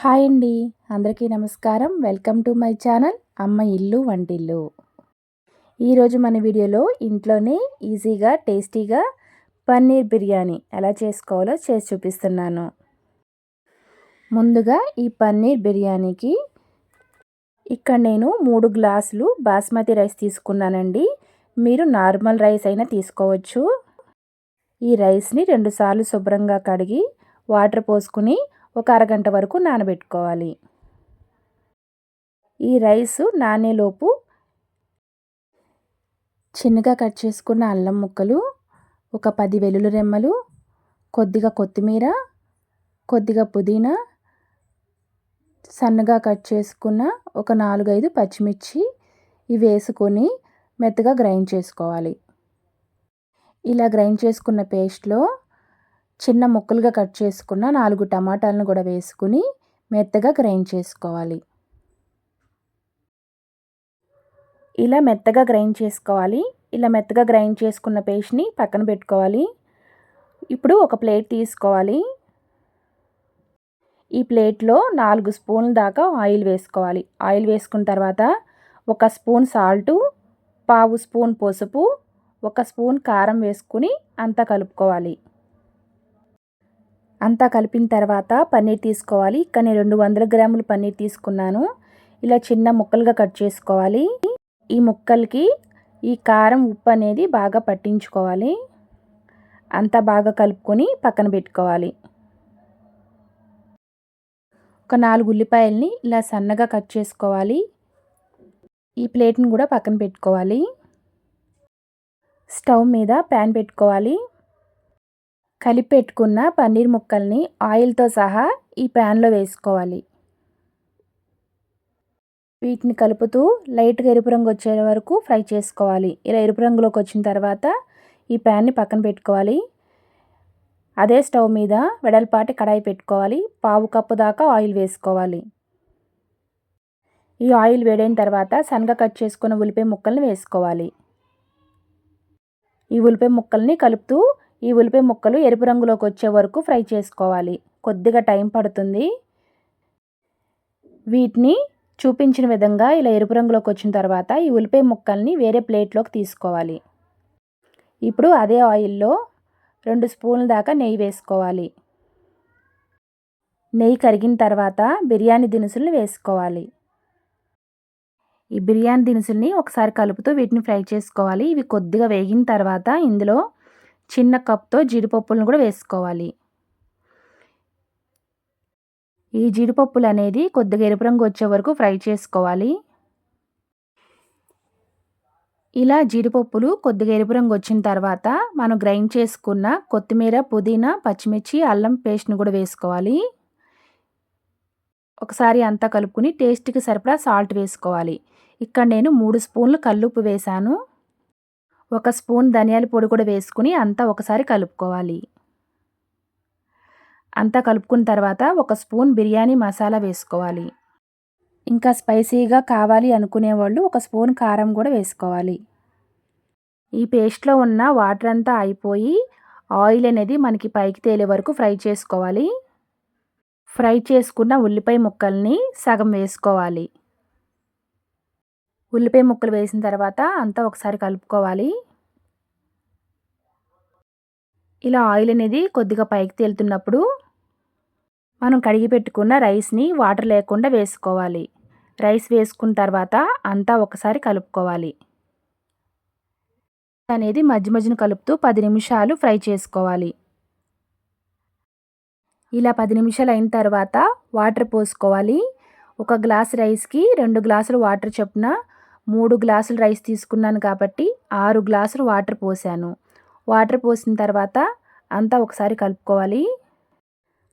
Hi అండి. అందరికీ నమస్కారం. వెల్కమ్ టు మై ఛానల్ అమ్మ ఇల్లు వంటిల్లు. ఈరోజు మన వీడియోలో ఇంట్లోనే ఈజీగా టేస్టీగా పన్నీర్ బిర్యానీ ఎలా చేసుకోవాలో చేసి చూపిస్తున్నాను. ముందుగా ఈ పన్నీర్ బిర్యానీకి ఇక్కడ నేను మూడు గ్లాసులు బాస్మతి రైస్ తీసుకున్నానండి. మీరు నార్మల్ రైస్ అయినా తీసుకోవచ్చు. ఈ రైస్ని రెండుసార్లు శుభ్రంగా కడిగి వాటర్ పోసుకుని ఒక అరగంట వరకు నానబెట్టుకోవాలి. ఈ రైస్ నానేలోపు చిన్నగా కట్ చేసుకున్న అల్లం ముక్కలు ఒక పది వెల్లుల్లి రెమ్మలు కొద్దిగా కొత్తిమీర కొద్దిగా పుదీనా సన్నగా కట్ చేసుకున్న ఒక నాలుగైదు పచ్చిమిర్చి ఇవి వేసుకొని మెత్తగా గ్రైండ్ చేసుకోవాలి. ఇలా గ్రైండ్ చేసుకున్న పేస్ట్లో చిన్న ముక్కలుగా కట్ చేసుకున్న నాలుగు టమాటాలను కూడా వేసుకుని మెత్తగా గ్రైండ్ చేసుకోవాలి. ఇలా మెత్తగా గ్రైండ్ చేసుకోవాలి. ఇలా మెత్తగా గ్రైండ్ చేసుకున్న పేస్ట్ని పక్కన పెట్టుకోవాలి. ఇప్పుడు ఒక ప్లేట్ తీసుకోవాలి. ఈ ప్లేట్లో నాలుగు స్పూన్ల దాకా ఆయిల్ వేసుకోవాలి. ఆయిల్ వేసుకున్న తర్వాత ఒక స్పూన్ సాల్టు పావు స్పూన్ పసుపు ఒక స్పూన్ కారం వేసుకుని అంతా కలుపుకోవాలి. అంతా కలిపిన తర్వాత పన్నీర్ తీసుకోవాలి. ఇక్కడ నేను రెండు వందల గ్రాములు పన్నీర్ తీసుకున్నాను. ఇలా చిన్న ముక్కలుగా కట్ చేసుకోవాలి. ఈ ముక్కలకి ఈ కారం ఉప్పు అనేది బాగా పట్టించుకోవాలి. అంతా బాగా కలుపుకొని పక్కన పెట్టుకోవాలి. ఒక నాలుగు ఉల్లిపాయల్ని ఇలా సన్నగా కట్ చేసుకోవాలి. ఈ ప్లేట్ని కూడా పక్కన పెట్టుకోవాలి. స్టవ్ మీద ప్యాన్ పెట్టుకోవాలి. కలిపి పెట్టుకున్న పన్నీర్ ముక్కల్ని ఆయిల్తో సహా ఈ ప్యాన్లో వేసుకోవాలి. వీటిని కలుపుతూ లైట్గా ఎరుపు రంగు వచ్చే వరకు ఫ్రై చేసుకోవాలి. ఇలా ఎరుపు రంగులోకి వచ్చిన తర్వాత ఈ ప్యాన్ని పక్కన పెట్టుకోవాలి. అదే స్టవ్ మీద వెడల్పాటి కడాయి పెట్టుకోవాలి. పావు కప్పు దాకా ఆయిల్ వేసుకోవాలి. ఈ ఆయిల్ వేడైన తర్వాత సన్నగా కట్ చేసుకున్న ఉల్లిపాయ ముక్కల్ని వేసుకోవాలి. ఈ ఉల్లిపాయ ముక్కల్ని కలుపుతూ ఈ ఉల్లిపాయ ముక్కలు ఎరుపు రంగులోకి వచ్చే వరకు ఫ్రై చేసుకోవాలి. కొద్దిగా టైం పడుతుంది. వీటిని చూపించిన విధంగా ఇలా ఎరుపు రంగులోకి వచ్చిన తర్వాత ఈ ఉల్లిపాయ ముక్కల్ని వేరే ప్లేట్లోకి తీసుకోవాలి. ఇప్పుడు అదే ఆయిల్లో రెండు స్పూన్ల దాకా నెయ్యి వేసుకోవాలి. నెయ్యి కరిగిన తర్వాత బిర్యానీ దినుసుల్ని వేసుకోవాలి. ఈ బిర్యానీ దినుసుల్ని ఒకసారి కలుపుతూ వీటిని ఫ్రై చేసుకోవాలి. ఇవి కొద్దిగా వేగిన తర్వాత ఇందులో చిన్న కప్తో జీడిపప్పులను కూడా వేసుకోవాలి. ఈ జీడిపప్పులు అనేది కొద్దిగా ఎరుపు రంగు వచ్చే వరకు ఫ్రై చేసుకోవాలి. ఇలా జీడిపప్పులు కొద్దిగా ఎరుపు రంగు వచ్చిన తర్వాత మనం గ్రైండ్ చేసుకున్న కొత్తిమీర పుదీనా పచ్చిమిర్చి అల్లం పేస్ట్ని కూడా వేసుకోవాలి. ఒకసారి అంతా కలుపుకుని టేస్ట్కి సరిపడా సాల్ట్ వేసుకోవాలి. ఇక్కడ నేను మూడు స్పూన్లు కల్లుప్పు వేశాను. ఒక స్పూన్ ధనియాల పొడి కూడా వేసుకుని అంతా ఒకసారి కలుపుకోవాలి. అంతా కలుపుకున్న తర్వాత ఒక స్పూన్ బిర్యానీ మసాలా వేసుకోవాలి. ఇంకా స్పైసీగా కావాలి అనుకునే వాళ్ళు ఒక స్పూన్ కారం కూడా వేసుకోవాలి. ఈ పేస్ట్లో ఉన్న వాటర్ అంతా అయిపోయి ఆయిల్ అనేది మనకి పైకి తేలే వరకు ఫ్రై చేసుకోవాలి. ఫ్రై చేసుకున్న ఉల్లిపాయ ముక్కల్ని సగం వేసుకోవాలి. ఉల్లిపాయ ముక్కలు వేసిన తర్వాత అంతా ఒకసారి కలుపుకోవాలి. ఇలా ఆయిల్ అనేది కొద్దిగా పైకి తేలుతున్నప్పుడు మనం కడిగి పెట్టుకున్న రైస్ని వాటర్ లేకుండా వేసుకోవాలి. రైస్ వేసుకున్న తర్వాత అంతా ఒకసారి కలుపుకోవాలి. అనేది మధ్య మధ్యన కలుపుతూ పది నిమిషాలు ఫ్రై చేసుకోవాలి. ఇలా పది నిమిషాలు అయిన తర్వాత వాటర్ పోసుకోవాలి. ఒక గ్లాస్ రైస్కి రెండు గ్లాసులు వాటర్ చొప్పున మూడు గ్లాసులు రైస్ తీసుకున్నాను కాబట్టి ఆరు గ్లాసులు వాటర్ పోసాను. వాటర్ పోసిన తర్వాత అంతా ఒకసారి కలుపుకోవాలి.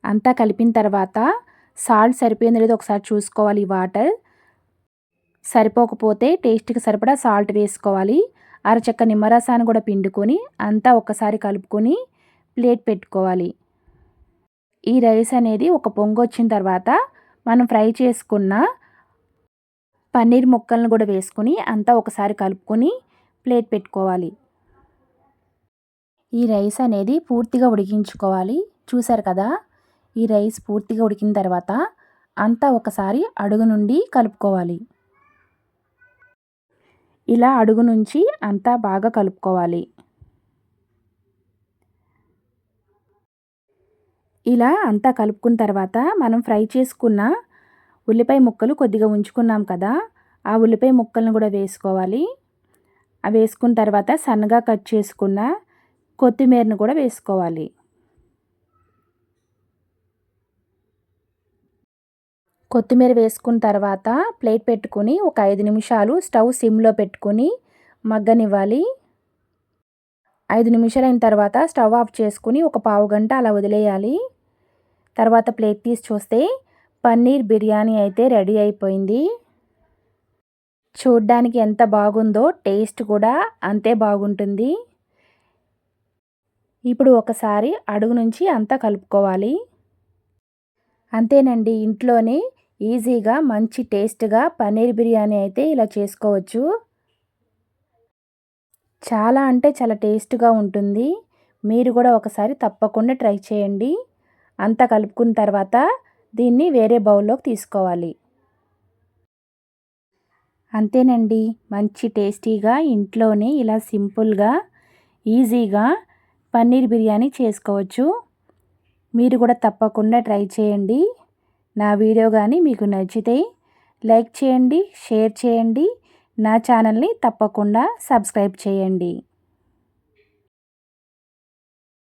అంతా కలిపిన తర్వాత సాల్ట్ సరిపోయింది లేదో ఒకసారి చూసుకోవాలి ఈ వాటర్. సరిపోకపోతే టేస్ట్కి సరిపడా సాల్ట్ వేసుకోవాలి. అరచక్క నిమ్మరసాన్ని కూడా పిండుకొని అంతా ఒకసారి కలుపుకొని ప్లేట్ పెట్టుకోవాలి. ఈ రైస్ అనేది ఒక పొంగు వచ్చిన తర్వాత మనం ఫ్రై చేసుకున్న పన్నీర్ ముక్కలను కూడా వేసుకొని అంతా ఒకసారి కలుపుకొని ప్లేట్ పెట్టుకోవాలి. ఈ రైస్ అనేది పూర్తిగా ఉడికించుకోవాలి. చూసారు కదా? ఈ రైస్ పూర్తిగా ఉడికిన తర్వాత అంతా ఒకసారి అడుగు నుండి కలుపుకోవాలి. ఇలా అడుగు నుంచి అంతా బాగా కలుపుకోవాలి. ఇలా అంతా కలుపుకున్న తర్వాత మనం ఫ్రై చేసుకున్న ఉల్లిపాయ ముక్కలు కొద్దిగా ఉంచుకున్నాం కదా ఆ ఉల్లిపాయ ముక్కలను కూడా వేసుకోవాలి. అవి వేసుకున్న తర్వాత సన్నగా కట్ చేసుకున్న కొత్తిమీరను కూడా వేసుకోవాలి. కొత్తిమీర వేసుకున్న తర్వాత ప్లేట్ పెట్టుకొని ఒక ఐదు నిమిషాలు స్టవ్ సిమ్లో పెట్టుకొని మగ్గనివ్వాలి. ఐదు నిమిషాలైన తర్వాత స్టవ్ ఆఫ్ చేసుకుని ఒక పావు గంట అలా వదిలేయాలి. తర్వాత ప్లేట్ తీసి చూస్తే పన్నీర్ బిర్యానీ అయితే రెడీ అయిపోయింది. చూడ్డానికి ఎంత బాగుందో టేస్ట్ కూడా అంతే బాగుంటుంది. ఇప్పుడు ఒకసారి అడుగు నుంచి అంతా కలుపుకోవాలి. అంతేనండి ఇంట్లోనే ఈజీగా మంచి టేస్ట్గా పన్నీర్ బిర్యానీ అయితే ఇలా చేసుకోవచ్చు. చాలా అంటే చాలా టేస్ట్గా ఉంటుంది. మీరు కూడా ఒకసారి తప్పకుండా ట్రై చేయండి. అంతా కలుపుకున్న తర్వాత దీన్ని వేరే బౌల్లోకి తీసుకోవాలి. అంతేనండి. మంచి టేస్టీగా ఇంట్లోనే ఇలా సింపుల్గా ఈజీగా పన్నీర్ బిర్యానీ చేసుకోవచ్చు. మీరు కూడా తప్పకుండా ట్రై చేయండి. నా వీడియో కానీ మీకు నచ్చితే లైక్ చేయండి షేర్ చేయండి. నా ఛానల్ని తప్పకుండా సబ్స్క్రైబ్ చేయండి.